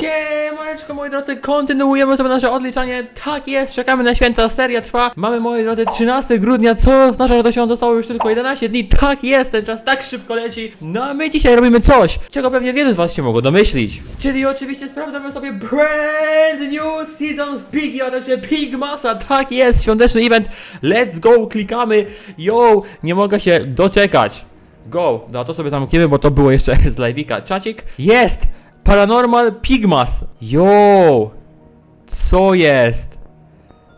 Siemaneczko moi drodzy, kontynuujemy sobie nasze odliczanie. Tak jest, czekamy na święta, seria trwa. Mamy moi drodzy 13 grudnia, co oznacza, że do świąt zostało już tylko 11 dni. Tak jest, ten czas tak szybko leci. No a my dzisiaj robimy coś, czego pewnie wielu z was się mogło domyślić. Czyli oczywiście sprawdzamy sobie brand new season w Piggy, a także Pigmasa. Tak jest, świąteczny event. Let's go, klikamy. Yo, nie mogę się doczekać. Go, no to sobie zamkniemy, bo to było jeszcze z live'ika. Czacik? Jest! Paranormal Pigmas! Yo! Co jest?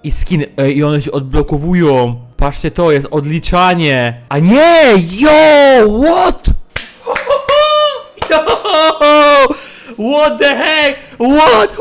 I skin, ej, i one się odblokowują. Patrzcie, to jest odliczanie. A nie! Yo! What? Yo! What the heck? What?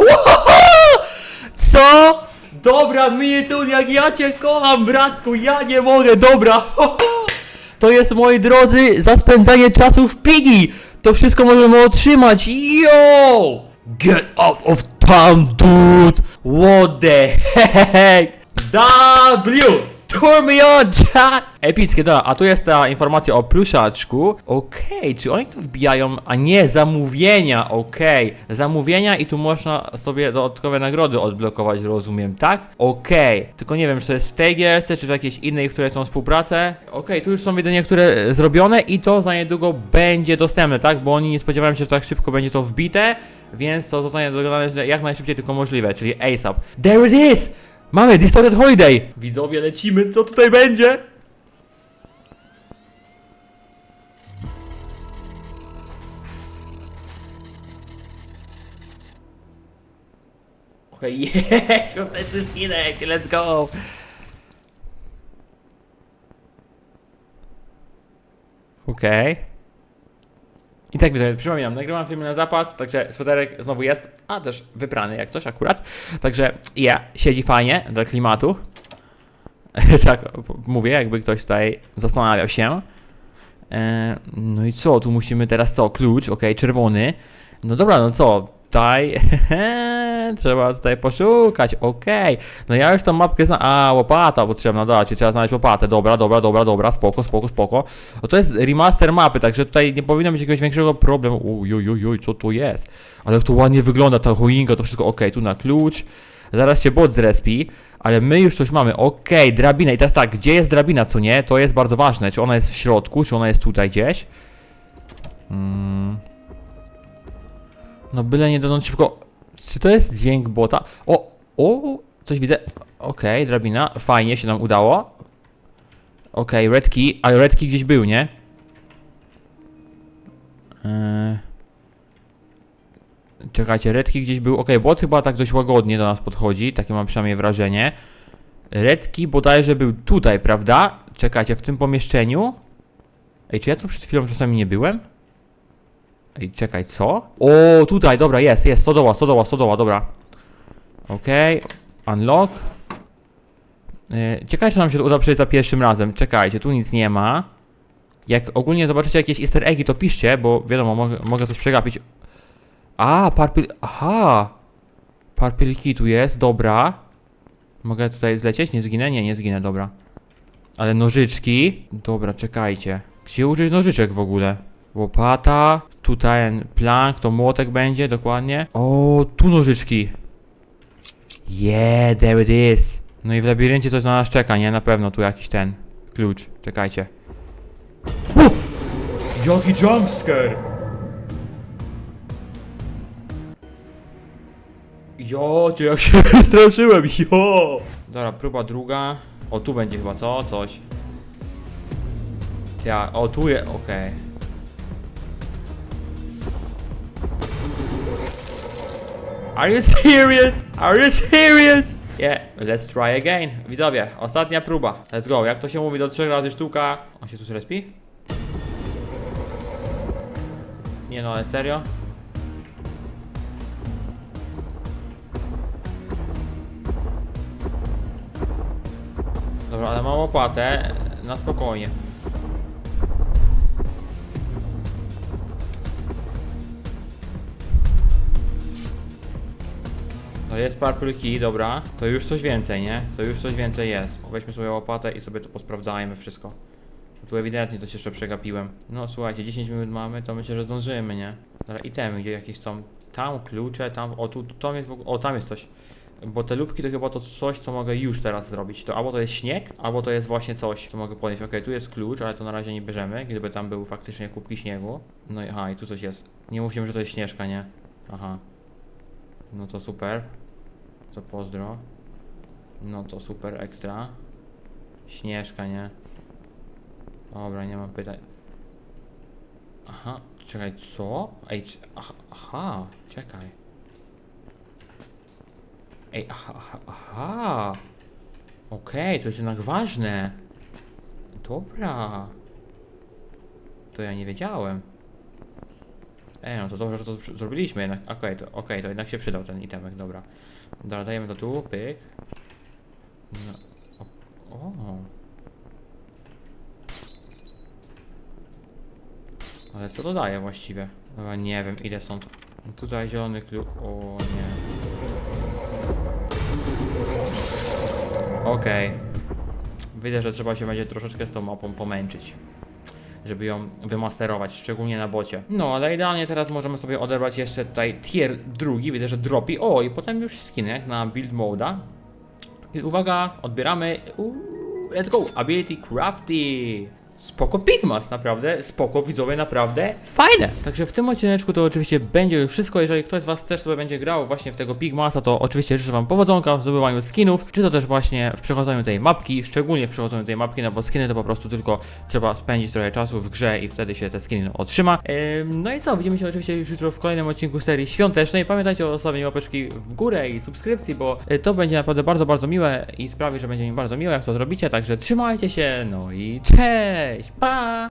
Co? Dobra, Minitul, jak ja cię kocham, bratku, ja nie mogę, dobra. To jest, moi drodzy, za spędzanie czasu w Piggy. To wszystko możemy otrzymać. Yo! Get out of town, dude! What the heck? W! Turn me on, chat! Epickie, dobra, a tu jest ta informacja o pluszaczku. Okej, czy oni tu wbijają, a nie, zamówienia, okej. Zamówienia i tu można sobie dodatkowe nagrody odblokować, rozumiem, tak? Okej, tylko nie wiem, czy to jest w tej gierce, czy w jakiejś innej, w której są współprace. Okej, tu już są widzę niektóre zrobione i to za niedługo będzie dostępne, tak? Bo oni nie spodziewają się, że tak szybko będzie to wbite, więc to zostanie dogadane jak najszybciej tylko możliwe, czyli ASAP. There it is! Mamy Distorted Holiday! Widzowie, lecimy, co tutaj będzie? Okej, jest, świąteczny skinek, let's go! Okej. I tak widzę, przypominam, nagrywam filmy na zapas, także sweterek znowu jest, a też wyprany jak coś akurat. Także ja, siedzi fajnie do klimatu. tak mówię, jakby ktoś tutaj zastanawiał się. E, no i co, tu musimy teraz co, klucz, ok, czerwony. No dobra, no co, tutaj trzeba tutaj poszukać, okej. No ja już tą mapkę znam, a łopata potrzebna, czyli trzeba znaleźć łopatę, dobra, dobra, dobra, dobra, spoko, spoko, spoko. No to jest remaster mapy, także tutaj nie powinno być jakiegoś większego problemu. Uj, uj, uj, uj, co tu jest? Ale jak to ładnie wygląda, ta choinka, to wszystko okej, tu na klucz. Zaraz się bot zrespi, ale my już coś mamy, okej, drabina. I teraz tak, gdzie jest drabina, co nie? To jest bardzo ważne, czy ona jest w środku, czy ona jest tutaj gdzieś? Mm. No byle nie dodać szybko. Czy to jest dźwięk bota? O, o, coś widzę. Okej, drabina, fajnie się nam udało. Okej, red key, ale red key gdzieś był, nie? Eee... Czekajcie, red key gdzieś był. Okej, bot chyba tak dość łagodnie do nas podchodzi, takie mam przynajmniej wrażenie. Red key bodajże był tutaj, prawda? Czekajcie, w tym pomieszczeniu? Ej, czy ja tu przed chwilą czasami nie byłem? Ej, czekaj, co? O, tutaj, dobra, jest, jest, stodoła, stodoła, stodoła, dobra. Okej, unlock. Yy, ciekawe, czy nam się uda przejść za pierwszym razem. Czekajcie, tu nic nie ma. Jak ogólnie zobaczycie jakieś easter eggi, to piszcie, bo wiadomo, mogę, mogę coś przegapić. A, purple, aha. Key tu jest, dobra. Mogę tutaj zlecieć? Nie zginę? Nie, nie zginę, dobra. Ale nożyczki? Dobra, czekajcie. Gdzie użyć nożyczek w ogóle? Łopata, tutaj ten plank, to młotek będzie, dokładnie. O, tu nożyczki. Yeah, there it is. No i w labiryncie coś na nas czeka, nie? Na pewno tu jakiś ten klucz. Czekajcie. O! Jaki jumpscare! Jo, cię jak się straszyłem, jo! Dobra, próba druga. O, tu będzie chyba, co? Coś. Ja, o, tu jest, okej. Are you serious? Are you serious? Yeah, let's try again. Widzowie, ostatnia próba. Let's go. Jak to się mówi, do trzech razy sztuka. On się tu zrespi? Nie no, ale serio? Dobra, ale mam opłatę. Na spokojnie. No jest purple key, dobra. To już coś więcej, nie? To już coś więcej jest. Weźmy sobie łopatę i sobie to posprawdzajmy wszystko. Tu ewidentnie coś jeszcze przegapiłem. No słuchajcie, 10 minut mamy, to myślę, że zdążymy, nie? Dobra, itemy gdzie jakieś są. Tam klucze, tam, o tu, tam jest w ogóle, o tam jest coś. Bo te lubki to chyba to coś, co mogę już teraz zrobić. To albo to jest śnieg, albo to jest właśnie coś, co mogę podnieść. Okej, tu jest klucz, ale to na razie nie bierzemy, gdyby tam były faktycznie kubki śniegu. No i aha, i tu coś jest. Nie mówcie mi, że to jest śnieżka, nie? Aha. No to super. To pozdro. No to super, ekstra. Śnieżka, nie? Dobra, nie mam pytań. Aha, czekaj, co? Ej, aha, aha, czekaj. Ej, aha, aha, aha. Okej, to jest jednak ważne. Dobra. To ja nie wiedziałem. Ej, no to dobrze, że to zrobiliśmy jednak. Okej, to, okej, to jednak się przydał ten itemek, dobra. Dobra, dajemy to tu, pyk. No, o. o. Ale co to daje właściwie? Dobra, nie wiem, ile są. Tutaj zielony klucz. O nie. Okej. Widzę, że trzeba się będzie troszeczkę z tą mapą pomęczyć. Żeby ją wymasterować, szczególnie na bocie. No, ale idealnie teraz możemy sobie odebrać jeszcze tutaj tier drugi. Widzę, że dropi. O, i potem już skinek na build moda. I uwaga, odbieramy. Uuu, let's go! Ability Crafty! Spoko Pigmas, naprawdę, spoko widzowie, naprawdę fajne. Także w tym odcineczku to oczywiście będzie już wszystko. Jeżeli ktoś z Was też sobie będzie grał właśnie w tego Pigmasa, to oczywiście życzę Wam powodzonka w zdobywaniu skinów, czy to też właśnie w przechodzeniu tej mapki, szczególnie w przechodzeniu tej mapki, no bo skiny to po prostu tylko trzeba spędzić trochę czasu w grze i wtedy się te skiny otrzyma. Ym, no i co, widzimy się oczywiście już jutro w kolejnym odcinku serii świątecznej. Pamiętajcie o zostawieniu łapeczki w górę i subskrypcji, bo y, to będzie naprawdę bardzo, bardzo miłe i sprawi, że będzie mi bardzo miło, jak to zrobicie. Także trzymajcie się, no i cześć, pa!